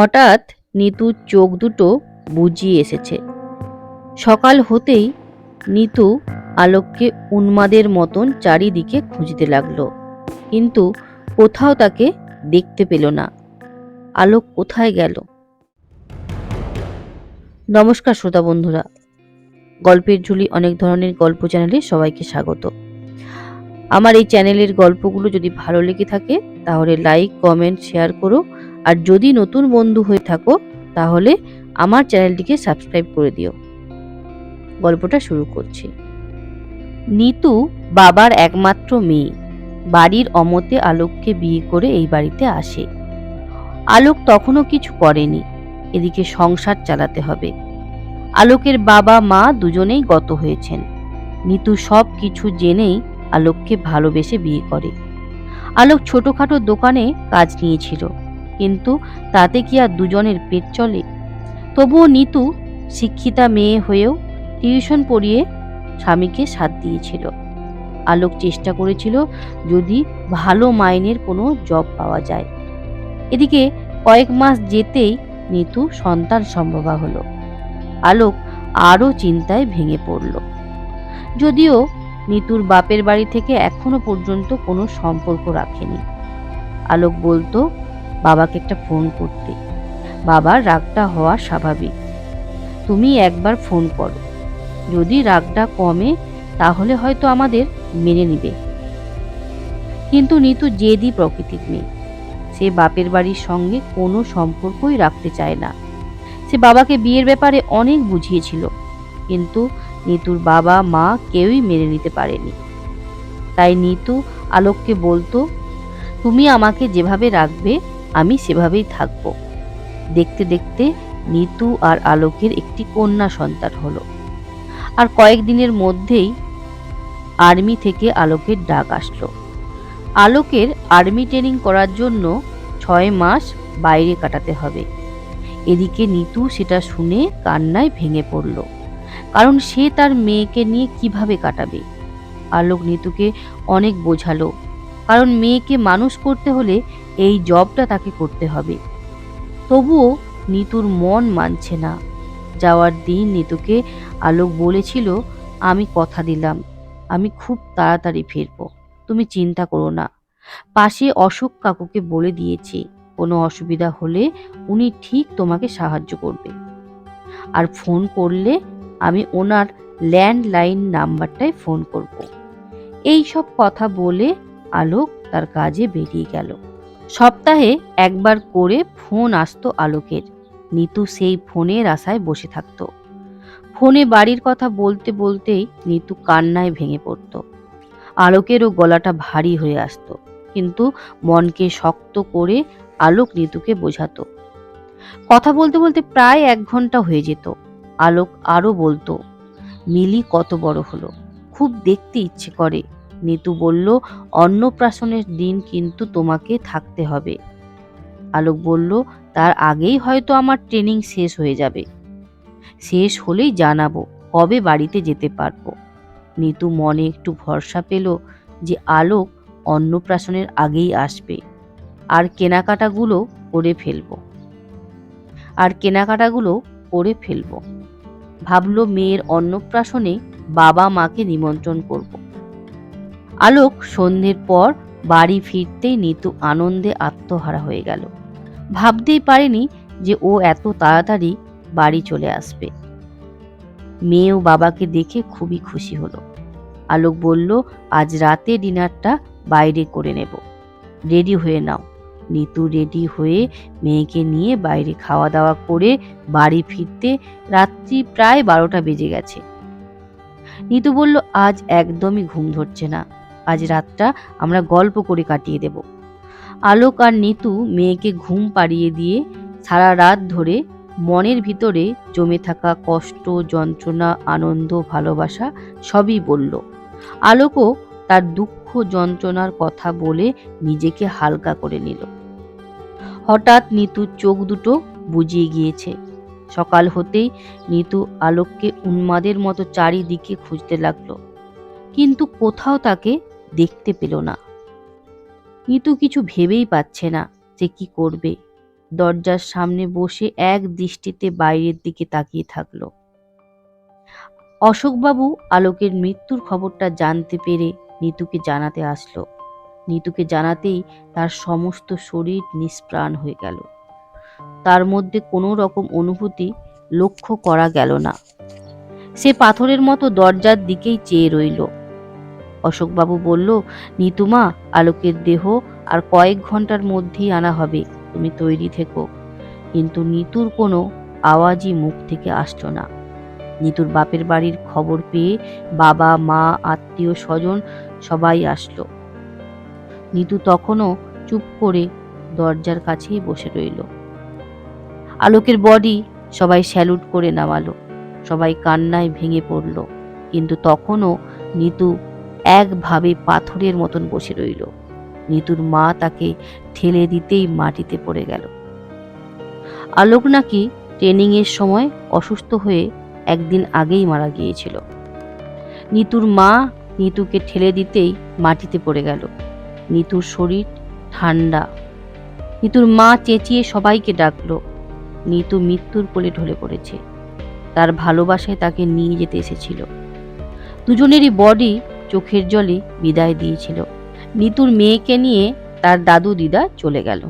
হঠাৎ নিতুর চোখ দুটো বুজিয়ে এসেছে। সকাল হতেই নিতু আলোককে উন্মাদের মতন চারিদিকে খুঁজতে লাগল, কিন্তু কোথাও তাকে দেখতে পেল না। আলোক কোথায় গেল? নমস্কার শ্রোতা বন্ধুরা। গল্পের ঝুলি অনেক ধরনের গল্প চ্যানেলে সবাইকে স্বাগত। আমার এই চ্যানেলের গল্পগুলো যদি ভালো লেগে থাকে, তাহলে লাইক, কমেন্ট, শেয়ার করো। আর যদি নতুন বন্ধু হয়ে থাকো, তাহলে আমার চ্যানেলটিকে সাবস্ক্রাইব করে দিও। গল্পটা শুরু করছি। নিতু বাবার একমাত্র মেয়ে। বাড়ির অমতে আলোককে বিয়ে করে এই বাড়িতে আসে। আলোক তখনও কিছু করেনি। এদিকে সংসার চালাতে হবে। আলোকের বাবা মা দুজনেই গত হয়েছেন। নিতু সব কিছু জেনেই আলোককে ভালোবেসে বিয়ে করে। আলোক ছোটখাটো দোকানে কাজ নিয়েছিল। কিন্তু তাতে কি আর দুজনের পেট চলে? তবুও নিতু শিক্ষিতা মেয়ে হয়েও টিউশন পড়িয়ে স্বামীকে সাথ দিয়েছিল। আলোক চেষ্টা করেছিল যদি ভালো মাইনের কোনো জব পাওয়া যায়। এদিকে কয়েক মাস যেতেই নিতু সন্তান সম্ভবা হলো। আলোক আরও চিন্তায় ভেঙে পড়ল। যদিও নিতুর বাপের বাড়ি থেকে এখনও পর্যন্ত কোনো সম্পর্ক রাখেনি। আলোক বলতো বাবাকে একটা ফোন করতে। বাবার রাগটা হওয়া স্বাভাবিক। তুমি একবার ফোন করো। যদি রাগটা কমে, তাহলে হয়তো আমাদের মেনে নিবে। কিন্তু নিতু জেদি প্রকৃতির মেয়ে। সে বাপের বাড়ির সঙ্গে কোনো সম্পর্কই রাখতে চায় না। সে বাবাকে বিয়ের ব্যাপারে অনেক বুঝিয়েছিল, কিন্তু নিতুর বাবা, মা কেউই মেনে নিতে পারেনি। তাই নিতু আলোককে বলতো, তুমি আমাকে যেভাবে রাখবে আমি সেভাবেই থাকব। দেখতে দেখতে নিতু আর আলোকের একটি কন্যা সন্তান হলো। আর কয়েকদিনের মধ্যেই আর্মি থেকে আলোকের ডাক আসলো। আলোকের আর্মি ট্রেনিং করার জন্য ছয় মাস বাইরে কাটাতে হবে। এদিকে নিতু সেটা শুনে কান্নায় ভেঙে পড়ল। কারণ সে তার মেয়েকে নিয়ে কীভাবে কাটাবে? আলোক নিতুকে অনেক বোঝালো। কারণ মেয়েকে মানুষ করতে হলে এই জবটা তাকে করতে হবে। তবুও নিতুর মন মানছে না। যাওয়ার দিন নিতুকে আলোক বলেছিল, আমি কথা দিলাম, আমি খুব তাড়াতাড়ি ফিরবো, তুমি চিন্তা করো না। পাশে অশোক কাকুকে বলে দিয়েছি, কোনো অসুবিধা হলে উনি ঠিক তোমাকে সাহায্য করবে। আর ফোন করলে আমি ওনার ল্যান্ডলাইন নাম্বারটায় ফোন করব। এই সব কথা বলে আলোক তার কাজে বেরিয়ে গেল। সপ্তাহে একবার করে ফোন আসতো আলোকের। নিতু সেই ফোনের আশায় বসে থাকতো। ফোনে বাড়ির কথা বলতে বলতেই নিতু কান্নায় ভেঙে পড়তো। আলোকেরও গলাটা ভারী হয়ে আসতো, কিন্তু মনকে শক্ত করে আলোক নিতুকে বোঝাতো। কথা বলতে বলতে প্রায় এক ঘণ্টা হয়ে যেত। আলোক আরও বলতো, মিলি কত বড় হলো, খুব দেখতে ইচ্ছে করে। নিতু বলল, অন্নপ্রাশনের দিন কিন্তু তোমাকে থাকতে হবে। আলোক বলল, তার আগেই হয়তো আমার ট্রেনিং শেষ হয়ে যাবে। শেষ হলেই জানাব কবে বাড়িতে যেতে পারব। নিতু মনে একটু ভরসা পেল যে আলোক অন্নপ্রাশনের আগেই আসবে। আর কেনাকাটাগুলো করে ফেলব। আর কেনাকাটাগুলো করে ফেলব। ভাবলো মেয়ের অন্নপ্রাশনে বাবা মাকে নিমন্ত্রণ করব। আলোক সন্ধ্যের পর বাড়ি ফিরতেই নিতু আনন্দে আত্মহারা হয়ে গেল। ভাবতেই পারেনি যে ও এত তাড়াতাড়ি বাড়ি চলে আসবে। মেয়েও বাবাকে দেখে খুবই খুশি হলো। আলোক বলল, আজ রাতে ডিনারটা বাইরে করে নেব। রেডি হয়ে নাও। নিতু রেডি হয়ে মেয়েকে নিয়ে বাইরে খাওয়া দাওয়া করে বাড়ি ফিরতে রাত্রি প্রায় বারোটা বেজে গেছে। নিতু বলল, আজ একদমই ঘুম ধরছে না। আজ রাতটা আমরা গল্প করে কাটিয়ে দেব। আলোক আর নিতু মেয়েকে ঘুম পাড়িয়ে দিয়ে সারা রাত ধরে মনের ভিতরে জমে থাকা কষ্ট, যন্ত্রণা, আনন্দ, ভালোবাসা সবই বলল। আলোকও তার দুঃখ, যন্ত্রণার কথা বলে নিজেকে হালকা করে নিল। হঠাৎ নিতুর চোখ দুটো বুঝিয়ে গিয়েছে। সকাল হতেই নিতু আলোককে উন্মাদের মতো চারিদিকে খুঁজতে লাগল। কিন্তু কোথাও তাকে দেখতে পেল না। নিতু কিছু ভেবেই পাচ্ছে না যে কি করবে। দরজার সামনে বসে এক দৃষ্টিতে বাইরের দিকে তাকিয়ে থাকল। অশোকবাবু আলোকের মৃত্যুর খবরটা জানতে পেরে নিতুকে জানাতে আসলো। নিতুকে জানাতেই তার সমস্ত শরীর নিষ্প্রাণ হয়ে গেল। তার মধ্যে কোনো রকম অনুভূতি লক্ষ্য করা গেল না। সে পাথরের মতো দরজার দিকেই চেয়ে রইল। অশোকবাবু বলল, নিতুমা, আলোকের দেহ আর কয়েক ঘণ্টার মধ্যেই আনা হবে, তুমি তৈরি থেকো। কিন্তু নিতুর কোনো আওয়াজই মুখ থেকে আসলো না। নিতুর বাপের বাড়ির খবর পেয়ে বাবা, মা, আত্মীয় স্বজন সবাই আসলো। নিতু তখনও চুপ করে দরজার কাছেই বসে রইল। আলোকের বডি সবাই স্যালুট করে নামালো, সবাই কান্নায় ভেঙে পড়ল। কিন্তু তখনও নিতু একভাবে পাথরের মতন বসে রইল। নিতুর মা তাকে ঠেলে দিতেই মাটিতে পড়ে গেল। আলোক নাকি ট্রেনিংয়ের সময় অসুস্থ হয়ে একদিন আগেই মারা গিয়েছিল। নিতুর মা নিতুকে ঠেলে দিতেই মাটিতে পড়ে গেল। নিতুর শরীর ঠান্ডা। নিতুর মা চেঁচিয়ে সবাইকে ডাকলো। নিতু মৃত্যুর কোলে ঢলে পড়েছে। তার ভালোবাসায় তাকে নিয়ে যেতে এসেছিল। দুজনেরই বডি চোখের জলে বিদায় দিয়েছিল। নিতুর মেয়েকে নিয়ে তার দাদু দিদা চলে গেল।